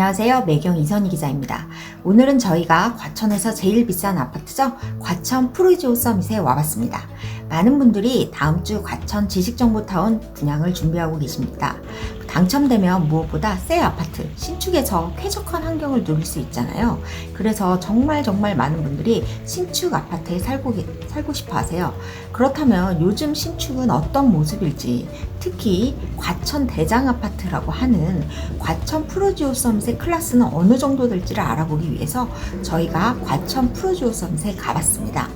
안녕하세요. 매경 이선희 기자입니다. 오늘은 저희가 과천에서 제일 비싼 아파트죠. 과천 프루지오 서밋에 와봤습니다. 많은 분들이 다음 주 과천 지식정보타운 분양을 준비하고 계십니다. 당첨되면 무엇보다 새 아파트, 신축에서 쾌적한 환경을 누릴 수 있잖아요. 그래서 정말 정말 많은 분들이 신축 아파트에 살고, 계- 살고 싶어 하세요. 그렇다면 요즘 신축은 어떤 모습일지, 특히 과천 대장 아파트라고 하는 과천 프로지오 서밋의 클래스는 어느 정도 될지를 알아보기 위해서 저희가 과천 프로지오 서밋에 가봤습니다.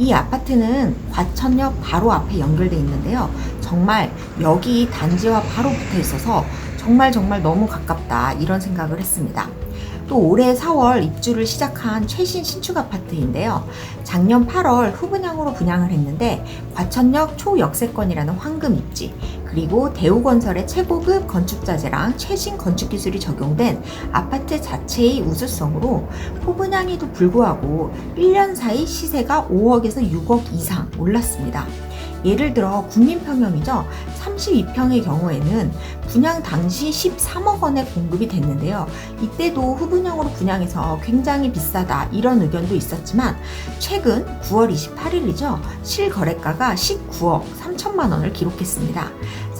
이 아파트는 과천역 바로 앞에 연결돼 있는데요. 정말 여기 단지와 바로 붙어 있어서 정말 정말 너무 가깝다 이런 생각을 했습니다. 또 올해 4월 입주를 시작한 최신 신축 아파트인데요. 작년 8월 후분양으로 분양을 했는데 과천역 초역세권이라는 황금 입지 그리고 대우건설의 최고급 건축자재랑 최신 건축기술이 적용된 아파트 자체의 우수성으로 후분양에도 불구하고 1년 사이 시세가 5억에서 6억 이상 올랐습니다. 예를 들어 국민평형이죠. 32평의 경우에는 분양 당시 13억 원에 공급이 됐는데요. 이때도 후분양으로 분양해서 굉장히 비싸다 이런 의견도 있었지만 최근 9월 28일이죠. 실거래가가 19억 3천만 원을 기록했습니다.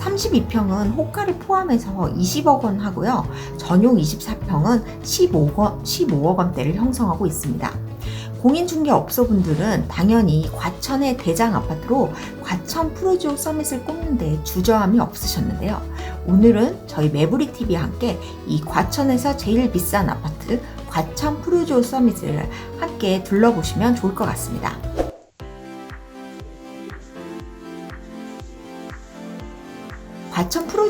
32평은 호가를 포함해서 20억 원 하고요. 전용 24평은 15억, 15억 원대를 형성하고 있습니다. 공인중개업소 분들은 당연히 과천의 대장 아파트로 과천 프로지오 서밋을 꼽는데 주저함이 없으셨는데요. 오늘은 저희 매부리 TV와 함께 이 과천에서 제일 비싼 아파트 과천 프로지오 서밋을 함께 둘러보시면 좋을 것 같습니다.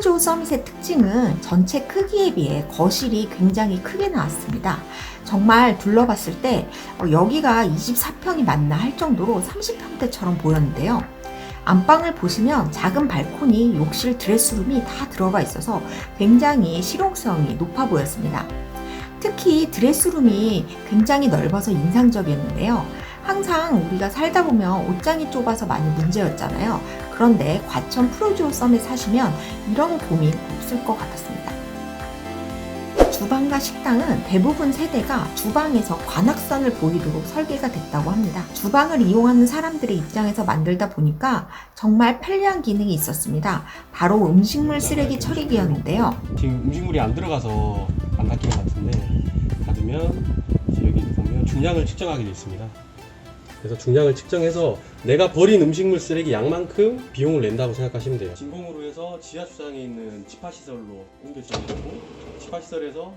프로지오 서밋의 특징은 전체 크기에 비해 거실이 굉장히 크게 나왔습니다. 정말 둘러봤을 때 어, 여기가 24평이 맞나 할 정도로 30평대처럼 보였는데요. 안방을 보시면 작은 발코니, 욕실, 드레스룸이 다 들어가 있어서 굉장히 실용성이 높아 보였습니다. 특히 드레스룸이 굉장히 넓어서 인상적이었는데요. 항상 우리가 살다 보면 옷장이 좁아서 많이 문제였잖아요. 그런데 과천 프로지오 썸에 사시면 이런 고민 없을 것 같았습니다. 주방과 식당은 대부분 세대가 주방에서 관악산을 보이도록 설계가 됐다고 합니다. 주방을 이용하는 사람들의 입장에서 만들다 보니까 정말 편리한 기능이 있었습니다. 바로 음식물 쓰레기 처리기였는데요. 지금 음식물이 안 들어가서 안 닦인 것 같은데 닫으면 여기 보면 중량을 측정하게 되어 있습니다. 그래서 중량을 측정해서 내가 버린 음식물 쓰레기 양만큼 비용을 낸다고 생각하시면 돼요. 진공으로 해서 지하 주차장에 있는 집화 시설로 옮겨지게 되고 집화 시설에서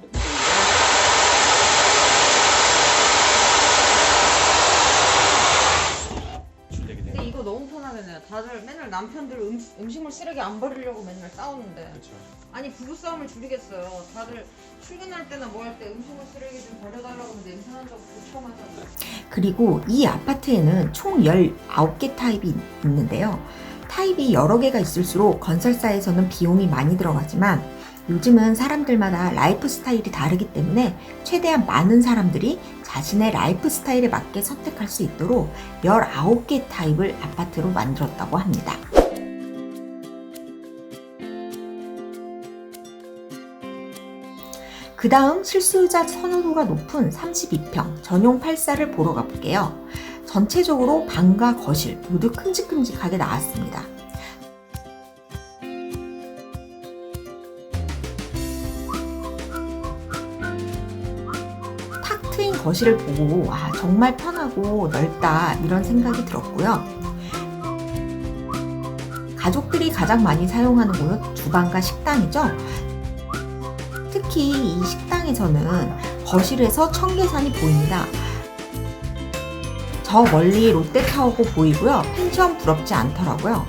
다들 맨날 남편들 음, 음식물 쓰레기 안 버리려고 맨날 싸우는데. 그렇죠. 아니 부부싸움을 줄이겠어요. 다들 출근할 때나 뭐 할 때 음식물 쓰레기 좀 버려달라고 하면 냄새 난다고 처음 하잖아요. 그리고 이 아파트에는 총 19개 타입이 있는데요. 타입이 여러 개가 있을수록 건설사에서는 비용이 많이 들어가지만 요즘은 사람들마다 라이프 스타일이 다르기 때문에 최대한 많은 사람들이 자신의 라이프 스타일에 맞게 선택할 수 있도록 19개 타입을 아파트로 만들었다고 합니다. 그 다음 실수요자 선호도가 높은 32평 전용 8사를 보러 가볼게요. 전체적으로 방과 거실 모두 큼직큼직하게 나왔습니다. 거실을 보고 아 정말 편하고 넓다 이런 생각이 들었고요. 가족들이 가장 많이 사용하는 곳은 주방과 식당이죠. 특히 이 식당에서는 거실에서 청계산이 보입니다. 저 멀리 롯데타워고 보이고요. 펜션 부럽지 않더라고요.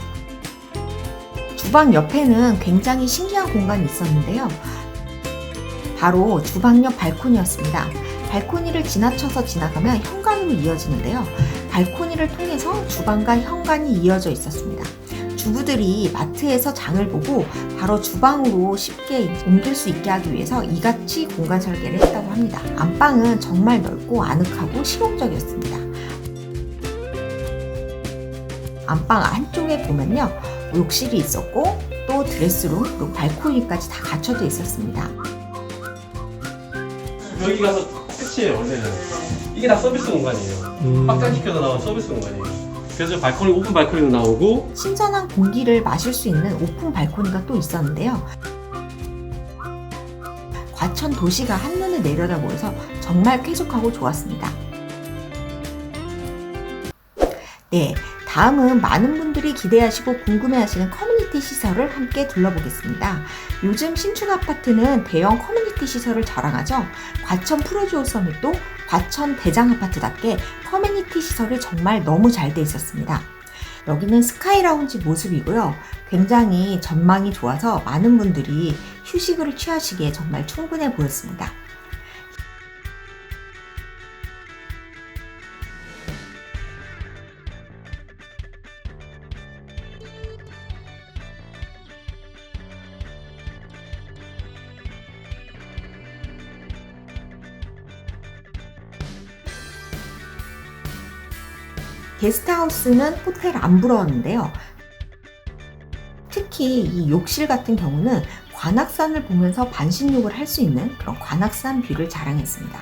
주방 옆에는 굉장히 신기한 공간이 있었는데요. 바로 주방 옆 발코니였습니다. 발코니를 지나쳐서 지나가면 현관으로 이어지는데요. 발코니를 통해서 주방과 현관이 이어져 있었습니다. 주부들이 마트에서 장을 보고 바로 주방으로 쉽게 옮길 수 있게 하기 위해서 이같이 공간 설계를 했다고 합니다. 안방은 정말 넓고 아늑하고 실용적이었습니다. 안방 한쪽에 보면요. 욕실이 있었고 또 드레스룸, 그리고 발코니까지 다 갖춰져 있었습니다. 여기 가서 끝이에요 원래는. 이게 다 서비스 공간이에요. 확장시켜서 나온 서비스 공간이에요. 그래서 발코니 오픈 발코니도 나오고 신선한 공기를 마실 수 있는 오픈 발코니가 또 있었는데요. 과천 도시가 한눈에 내려다 보여서 정말 쾌적하고 좋았습니다. 네, 다음은 많은 분들이 기대하시고 궁금해하시는 커뮤니티 시설을 함께 둘러보겠습니다. 요즘 신축 아파트는 대형 커뮤니티 시설을 자랑하죠. 과천 프로지오 서밋도 과천 대장 아파트답게 커뮤니티 시설이 정말 너무 잘 돼 있었습니다. 여기는 스카이 라운지 모습이고요. 굉장히 전망이 좋아서 많은 분들이 휴식을 취하시기에 정말 충분해 보였습니다. 게스트하우스는 호텔 안 부러웠는데요. 특히 이 욕실 같은 경우는 관악산을 보면서 반신욕을 할 수 있는 그런 관악산 뷰를 자랑했습니다.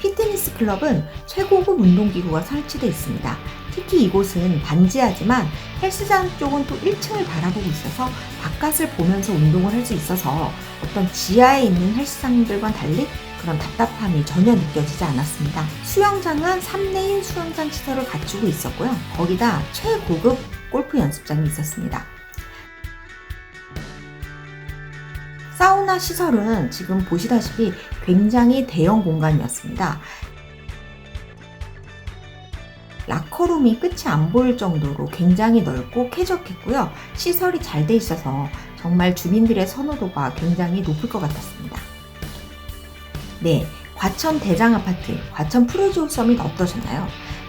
피트니스 클럽은 최고급 운동기구가 설치되어 있습니다. 특히 이곳은 반지하지만 헬스장 쪽은 또 1층을 바라보고 있어서 바깥을 보면서 운동을 할 수 있어서 어떤 지하에 있는 헬스장들과 달리 그런 답답함이 전혀 느껴지지 않았습니다. 수영장은 3레인 수영장 시설을 갖추고 있었고요. 거기다 최고급 골프 연습장이 있었습니다. 사우나 시설은 지금 보시다시피 굉장히 대형 공간이었습니다. 라커룸이 끝이 안 보일 정도로 굉장히 넓고 쾌적했고요. 시설이 잘 돼 있어서 정말 주민들의 선호도가 굉장히 높을 것 같았습니다. 네, 과천 대장 아파트, 과천 프로지오 서밋 어떠셨나요?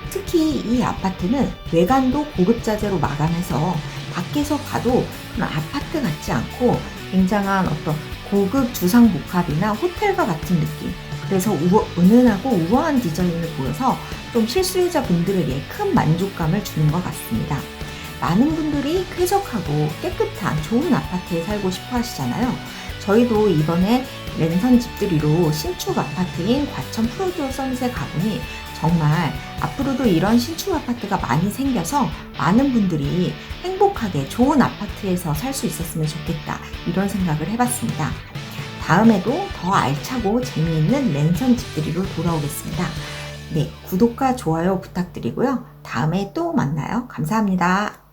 특히 이 아파트는 외관도 고급 자재로 마감해서 밖에서 봐도 아파트 같지 않고 굉장한 어떤 고급 주상복합이나 호텔과 같은 느낌. 그래서 우, 은은하고 우아한 디자인을 보여서 좀 실수요자 분들에게 큰 만족감을 주는 것 같습니다. 많은 분들이 쾌적하고 깨끗한 좋은 아파트에 살고 싶어 하시잖아요. 저희도 이번에 랜선 집들이로 신축 아파트인 과천 프로듀어 서밋에 가보니 정말 앞으로도 이런 신축 아파트가 많이 생겨서 많은 분들이 행복하게 좋은 아파트에서 살 수 있었으면 좋겠다 이런 생각을 해봤습니다. 다음에도 더 알차고 재미있는 랜선 집들이로 돌아오겠습니다. 네, 구독과 좋아요 부탁드리고요. 다음에 또 만나요. 감사합니다.